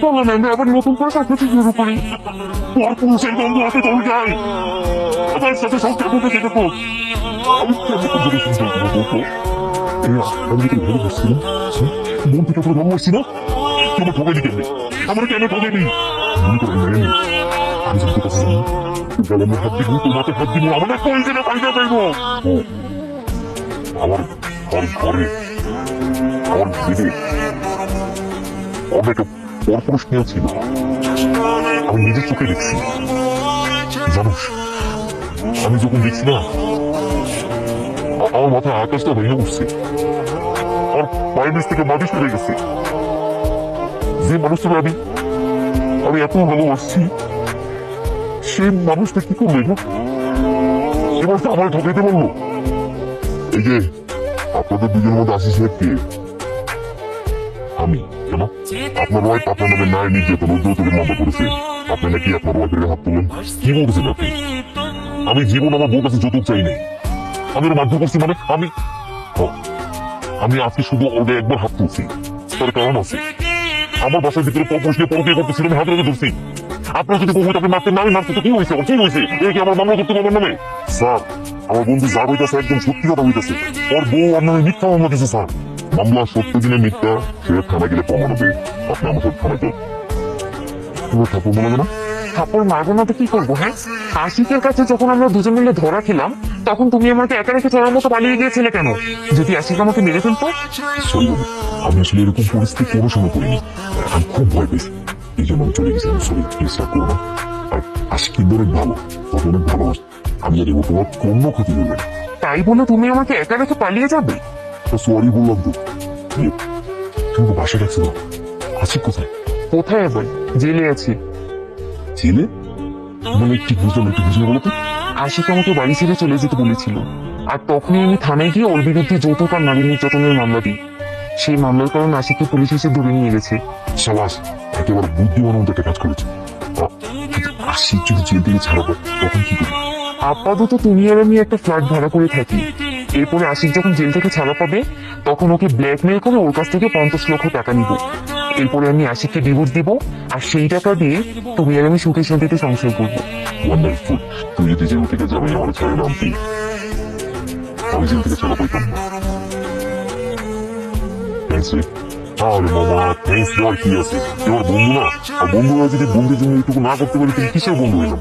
চলো না আমরা আবার নতুন করে কিছু শুরু করি পর পুরুষের গন্ধ আছে তোর গায়ে আমার সাথে সব ঠাকুরকে খেতে তো। আমি কেন করে বলতো এই আমি তোকে ভালোবাসছি না? হ্যাঁ? মন থেকে তোর ভালোবাসছি না? তোমার ঠকাইনি কেন আমার কেন ঠকাইনি মনে করে নেই আমি জানতে পারছি না। গেলাম হাত দিব তোর মাথায় হাত দিব আমার একটা হয়েছে না পাইতে পাইবো আমার আমার ঘরে আমার ঘরে। অনেক পরপুরুষ নিয়ে ছিল আমি নিজের চোখে দেখছি। জানোস আমি যখন দেখছি না, আমার মাথায় আকাশটা ভেঙে উঠছে আর পায়ের নিচ থেকে মাটিস পড়ে গেছে। যে মানুষটা আমি আমি এত ভালোবাসছি সেই মানুষটা কি করল এটা? এবার তো আমার ঠকাইতে বলল। এই যে, আপনাদের দুজনের মধ্যে আশিস কে আমি, কেন? আপনার ওয়াইফ আপনার নামে ন্যায় নির্যাতন যৌতুকের মামলা করেছে। আপনি নাকি আপনার ওয়াইফের হাত তুলেন? কি বলতেছেন আপনি? আমি জীবন আমার বউ কাছে যৌতুক চাই নাই। আমি ওর মাধ্য করছি মানে আমি আমি আজকে শুধু ওদের একবার হাত তুলছি। তার কারণ আছে, আমার বাসার ভিতরে পরপুরুষ নিয়ে পরকে করতেছিল, আমি হাতে হাতে ধরছি। আপনার যদি বহু তাকে মারতেন না আমি মারতে তো কি হয়েছে? কি হয়েছে? এই কি আমার মামলা করতে পারবেন নামে স্যার, আমার বন্ধু যা হইতেছে একদম সত্যি কথা হইতেছে। ওর বউ নামে মিথ্যা মামলা দিয়েছে স্যার। মামলা সত্য দিনে মিথ্যা সে থানা গেলে প্রমাণ হবে। আপনি আমার সাথে থানায় যান। তুমি ঠাকুর মনে না? থাপ্পড় মারবো না তো কি করব হ্যাঁ? আশিকের কাছে যখন আমরা দুজন মিলে ধরা খেলাম তখন তুমি আমাকে একা রেখে চলার মতো পালিয়ে গিয়েছিলে কেন? যদি আশিক আমাকে মেরে ফেলতো? আমি আসলে এরকম পরিস্থিতি কোনো সময় করিনি। আমি খুব ভয় পেয়েছি। এই জন্য আমি চলে গেছিলাম। সরি চেষ্টা করব না। আর কিন্তু অনেক ভালো। তত অনেক ভালোবাসি আমি জানি ও তোমার কোনো ক্ষতি করবে না। তাই বলে তুমি আমাকে একা রেখে পালিয়ে যাবে? সরি বললাম তো। তুমি তো বাসা গেছো। না আছি কোথায়? কোথায় এবার জেলে আছি। ছেলে মানে ঠিক বুঝলাম একটু বুঝলে বলো তো। আশিক আমাকে বাড়ি ছেড়ে চলে যেতে বলেছিল। আর তখনই আমি থানায় গিয়ে ওর বিরুদ্ধে যৌতুক আর নারী নির্যাতনের মামলা দিই। সেই মামলার কারণে আশিককে পুলিশ এসে ধরে নিয়ে গেছে। সাবাস একেবারে বুদ্ধিমান মতো একটা কাজ করেছে। আ- যদি জেল থেকে ছাড়া তখন কি করবে? আপাতত তুমি আর আমি একটা ফ্ল্যাট ভাড়া করে থাকি। এরপরে আশিক যখন জেল থেকে ছাড়া পাবে, তখন ওকে ব্ল্যাকমেল করে ওর কাছ থেকে পঞ্চাশ লক্ষ টাকা নিব। এরপরে আমি আশিককে ডিভোর্স দিব, আর সেই টাকা দিয়ে তুমি আর আমি সুখে শান্তিতে সংসার করব। ওয়ান্ডারফুল তুই যদি জেল থেকে যাবে, আমার ছেড়ে নামতি আমি জেল থেকে ছাড়া পাইতাম না। কি আছে? বন্ধু না? আর বন্ধুরা যদি বন্ধুর জন্য একটু না করতে পারি, তুমি কিসের বন্ধু হইলাম